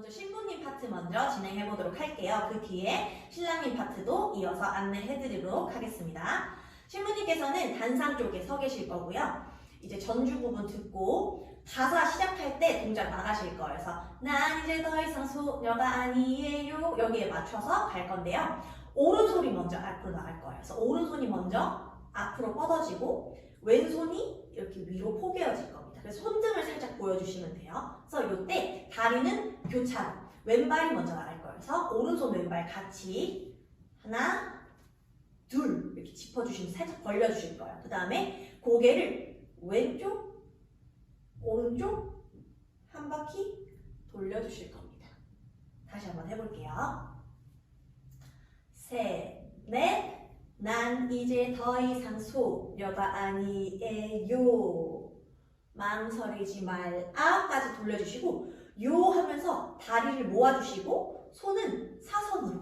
먼저 신부님 파트 먼저 진행해 보도록 할게요. 그 뒤에 신랑님 파트도 이어서 안내해 드리도록 하겠습니다. 신부님께서는 단상 쪽에 서 계실 거고요. 이제 전주 부분 듣고 가사 시작할 때 동작 나가실 거예요. 그래서 난 이제 더 이상 소녀가 아니에요. 여기에 맞춰서 갈 건데요. 오른손이 먼저 앞으로 나갈 거예요. 그래서 오른손이 먼저 앞으로 뻗어지고 왼손이 이렇게 위로 포개어질 겁니다. 그래서 손등을 살짝 보여주시면 돼요. 그래서 이때 다리는 교차로 왼발이 먼저 나갈 거예요. 그래서 오른손 왼발 같이 하나 둘 이렇게 짚어주시면 살짝 벌려주실 거예요. 그 다음에 고개를 왼쪽 오른쪽 한 바퀴 돌려주실 겁니다. 다시 한번 해볼게요. 셋, 넷. 난 이제 더 이상 소녀가 아니에요. 망설이지 말아까지 돌려주시고 요 하면서 다리를 모아주시고 손은 사선으로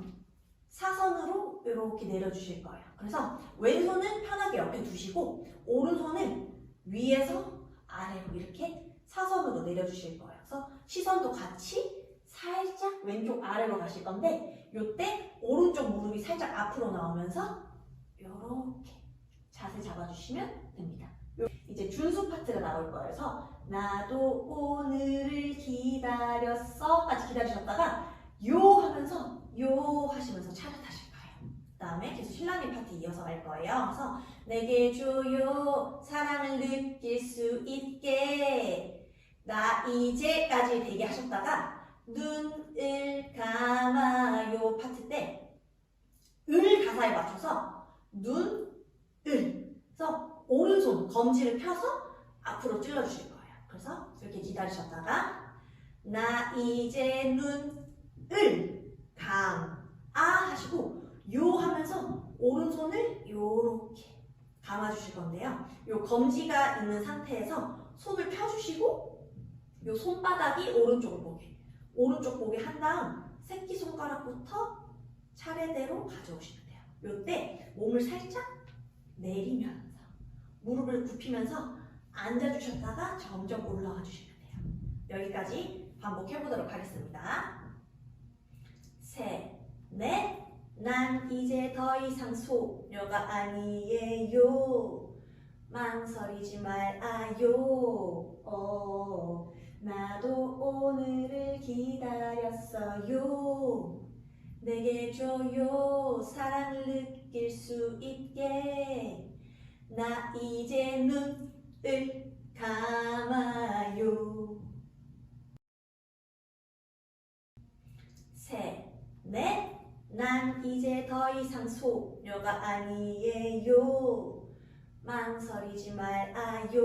사선으로 이렇게 내려주실 거예요. 그래서 왼손은 편하게 옆에 두시고 오른손은 위에서 아래로 이렇게 사선으로 내려주실 거예요. 그래서 시선도 같이 살짝 왼쪽 아래로 가실 건데 요때 오른쪽 무릎이 살짝 앞으로 나오면서 이렇게 자세 잡아주시면 됩니다. 요- 이제 준수 파트가 나올. 그래서 나도 오늘을 기다렸어까지 기다리셨다가 요 하면서 요 하시면서 차렷하실 거예요. 그 다음에 계속 신랑님 파트 이어서 갈 거예요. 그래서 내게 줘요 사랑을 느낄 수 있게 나 이제까지 되게 하셨다가 눈을 감아요 파트 때 을 가사에 맞춰서 눈, 을 그래서 오른손 검지를 펴서 앞으로 찔러주실 거예요. 그래서 이렇게 기다리셨다가 나 이제 눈을 감, 아 하시고 요 하면서 오른손을 요렇게 감아주실 건데요. 요 검지가 있는 상태에서 손을 펴주시고 요 손바닥이 오른쪽을 보게 오른쪽 보게 한 다음 새끼손가락부터 차례대로 가져오시면 돼요. 요때 몸을 살짝 내리면서 무릎을 굽히면서 앉아주셨다가 점점 올라가 주시면 돼요. 여기까지 반복해 보도록 하겠습니다. 셋, 넷, 난 이제 더 이상 소녀가 아니에요. 망설이지 말아요. 어, 나도 오늘을 기다렸어요. 내게 줘요 사랑을 느낄 수 있게 나 이제 눈을 감아요. 셋넷난 이제 더 이상 소녀가 아니에요. 망설이지 말아요.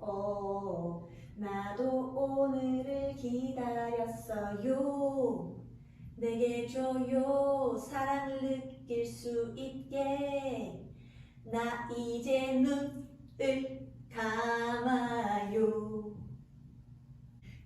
어, 나도 오늘을 기다렸어요. 내게 줘요. 사랑을 느낄 수 있게 나 이제 눈을 감아요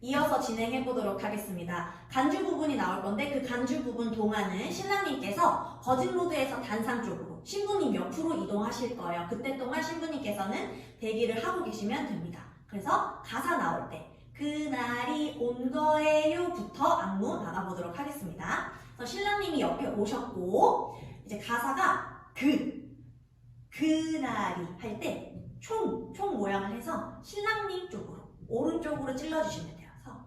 이어서 진행해 보도록 하겠습니다. 간주 부분이 나올 건데 그 간주 부분 동안은 신랑님께서 거짓로드에서 단상 쪽으로 신부님 옆으로 이동하실 거예요. 그때 동안 신부님께서는 대기를 하고 계시면 됩니다. 그래서 가사 나올 때 그날이 온 거예요 부터 안무 나가보도록 하겠습니다. 신랑님이 옆에 오셨고 이제 가사가 그 그날이 할 때 총 총 모양을 해서 신랑님 쪽으로 오른쪽으로 찔러주시면 돼요. 그래서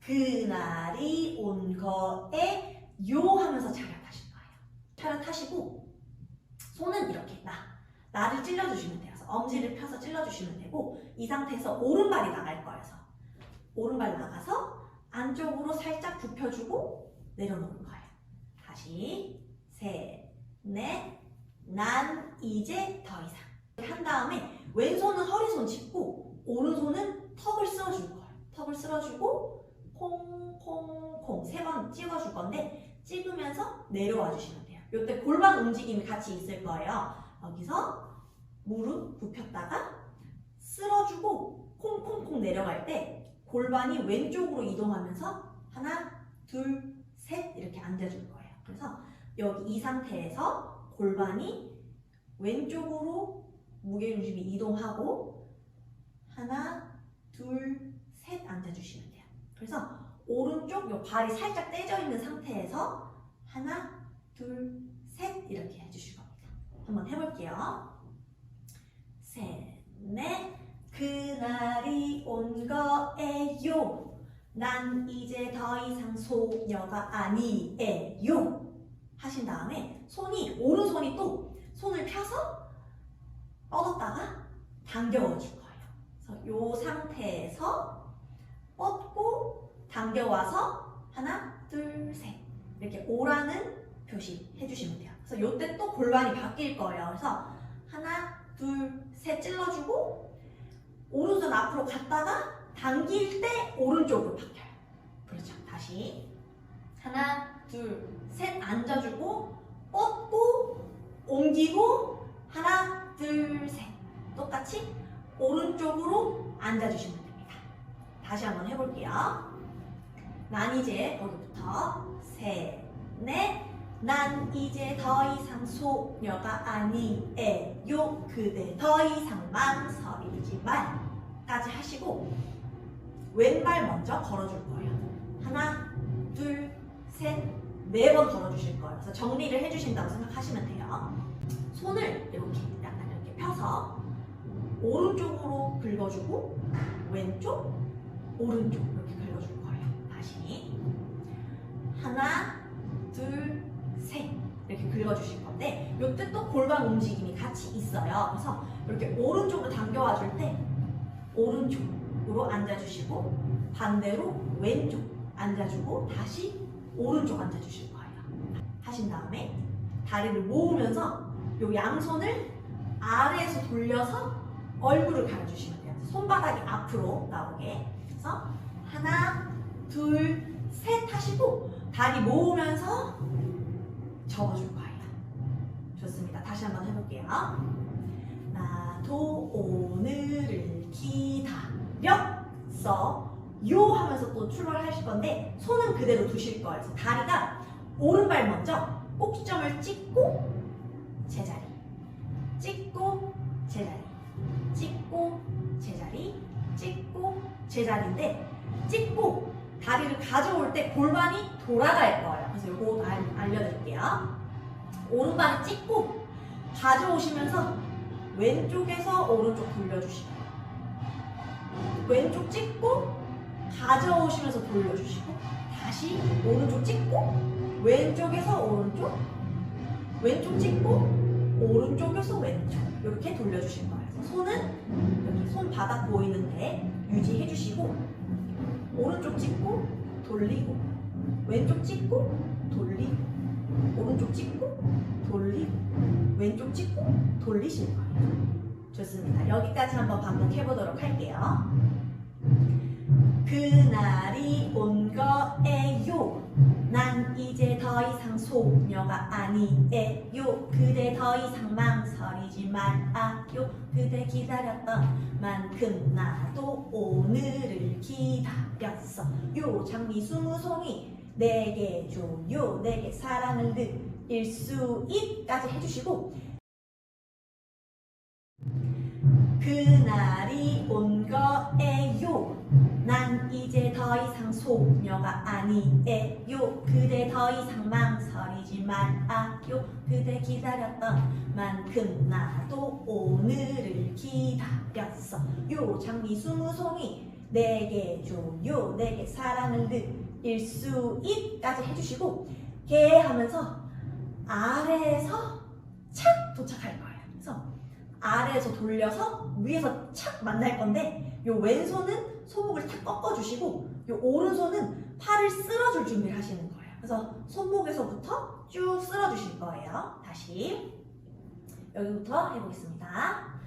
그날이 온 거에 요 하면서 차렷하실 거예요. 차렷하시고 손은 이렇게 나 나를 찔러주시면 돼요. 엄지를 펴서 찔러주시면 되고 이 상태에서 오른발이 나갈 거예요. 그래서 오른발 나가서 안쪽으로 살짝 굽혀주고 내려놓을 거예요. 다시 셋, 넷, 난 이제 더 이상 한 다음에 왼손은 허리손 짚고 오른손은 턱을 쓸어줄 거예요. 턱을 쓸어주고 콩콩콩 세 번 찍어줄 건데 찍으면서 내려와 주시면 돼요. 이때 골반 움직임이 같이 있을 거예요. 여기서 무릎 굽혔다가 쓸어주고 콩콩콩 내려갈 때 골반이 왼쪽으로 이동하면서 하나, 둘, 셋 이렇게 앉아줄 거예요. 그래서 여기 이 상태에서 골반이 왼쪽으로 무게중심이 이동하고 하나, 둘, 셋 앉아주시면 돼요. 그래서 오른쪽 요 발이 살짝 떼져 있는 상태에서 하나, 둘, 셋 이렇게 해주실 겁니다. 한번 해볼게요. 셋, 넷. 그날이 온 거예요. 난 이제 더 이상 소녀가 아니에요. 하신 다음에 손이 오른손이 또 손을 펴서 뻗었다가 당겨워 줄 거예요. 그래서 요 상태에서 뻗고 당겨와서 하나, 둘, 셋 이렇게 오라는 표시 해주시면 돼요. 그래서 요때 또 골반이 바뀔 거예요. 그래서 하나, 둘, 셋 찔러주고 오른손 앞으로 갔다가 당길 때 오른쪽으로 바뀌 앉아주고 뻗고 옮기고 하나, 둘, 셋 똑같이 오른쪽으로 앉아주시면 됩니다. 다시 한번 해볼게요. 난 이제 거기부터 셋, 넷. 난 이제 더 이상 소녀가 아니에요. 그대 더 이상 망설이지 말까지 하시고 왼발 먼저 걸어줄 거예요. 하나, 둘, 셋, 네번 걸어주실 거예요. 그래서 정리를 해주신다고 생각하시면 돼요. 손을 이렇게 약간 이렇게 펴서 오른쪽으로 긁어주고 왼쪽, 오른쪽 이렇게 긁어줄 거예요. 다시 하나, 둘, 셋 이렇게 긁어주실 건데 이때 또 골반 움직임이 같이 있어요. 그래서 이렇게 오른쪽으로 당겨와 줄 때 오른쪽으로 앉아주시고 반대로 왼쪽 앉아주고 다시 오른쪽 앉아주실 거예요. 하신 다음에 다리를 모으면서 이 양손을 아래에서 돌려서 얼굴을 가려주시면 돼요. 손바닥이 앞으로 나오게. 그래서 하나, 둘, 셋 하시고 다리 모으면서 접어줄 거예요. 좋습니다. 다시 한번 해볼게요. 나도 오늘을 기다렸어. 요 하면서 또 출발하실 건데 손은 그대로 두실 거예요. 다리가 오른발 먼저 꼭지점을 찍고 제자리 찍고 제자리 찍고 제자리 찍고 제자리인데 찍고 다리를 가져올 때 골반이 돌아갈 거예요. 그래서 알, 알려드릴게요. 오른발을 찍고 가져오시면서 왼쪽에서 오른쪽 돌려주시고 왼쪽 찍고 가져오시면서 돌려주시고 다시 오른쪽 찍고 왼쪽에서 오른쪽 왼쪽 찍고 오른쪽에서 왼쪽 이렇게 돌려주실 거예요. 손은 여기 손바닥 보이는데 유지해 주시고 오른쪽 찍고 돌리고 왼쪽 찍고 돌리고 오른쪽 찍고 돌리고 왼쪽 찍고 돌리실 거예요. 좋습니다. 여기까지 한번 반복해 보도록 할게요. 그날이 온 거예요. 난 이제 더 이상 소녀가 아니에요. 그대 더 이상 망설이지 말아요. 그대 기다렸던 만큼 나도 오늘을 기다렸어. 요 장미 수무송이 내게 줘요. 내게 사랑을 느낄 수 있까지 해주시고 그날이 온 거예요. 난 이제 더 이상 소녀가 아니에요. 그대 더 이상 망설이지 말아요. 그대 기다렸던 만큼 나도 오늘을 기다렸어. 요 장미 수무송이 내게 줘요. 내게 사랑을 느낄 수 있까지 해주시고 개 하면서 아래에서 착 도착할 거예요. 그래서 아래에서 돌려서 위에서 착 만날 건데 요 왼손은 손목을 탁 꺾어주시고 요 오른손은 팔을 쓸어줄 준비를 하시는 거예요. 그래서 손목에서부터 쭉 쓸어주실 거예요. 다시 여기부터 해보겠습니다.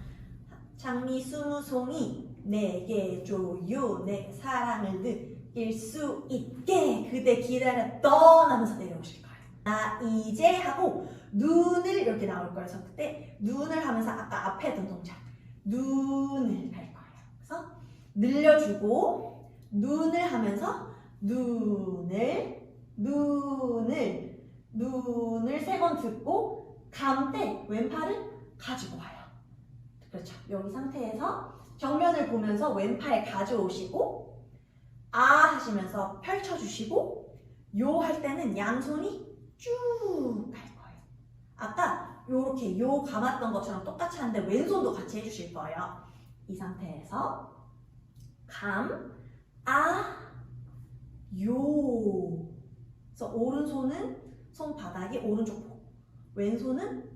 장미 수무송이 내게 줘요 내 사랑을 느낄 수 있게 그대 기다렸던 하면서 내려오실 거예요. 나 이제 하고 눈을 이렇게 나올 거예요. 그래서 그때 눈을 하면서 아까 앞에 했던 동작 눈을 할 거예요. 그래서 늘려주고 눈을 하면서 눈을 눈을 눈을 세 번 듣고 감 때 왼팔을 가지고 와요. 그렇죠. 여기 상태에서 정면을 보면서 왼팔 가져오시고 아 하시면서 펼쳐주시고 요 할 때는 양손이 쭉 갈 거예요. 아까 요렇게 요 감았던 것처럼 똑같이 하는데 왼손도 같이 해주실 거예요. 이 상태에서 감, 아, 요. 그래서 오른손은 손바닥이 오른쪽 보, 왼손은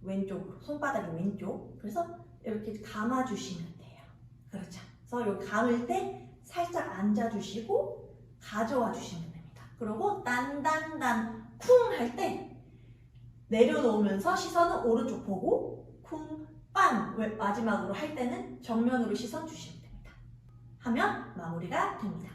왼쪽으로, 손바닥이 왼쪽. 그래서 이렇게 감아주시면 돼요. 그렇죠. 그래서 요 감을 때 살짝 앉아주시고 가져와 주시면 됩니다. 그리고 딴딴딴 쿵 할 때 내려놓으면서 시선은 오른쪽 보고 쿵, 빤 왜- 마지막으로 할 때는 정면으로 시선 주시면 됩니다. 하면 마무리가 됩니다.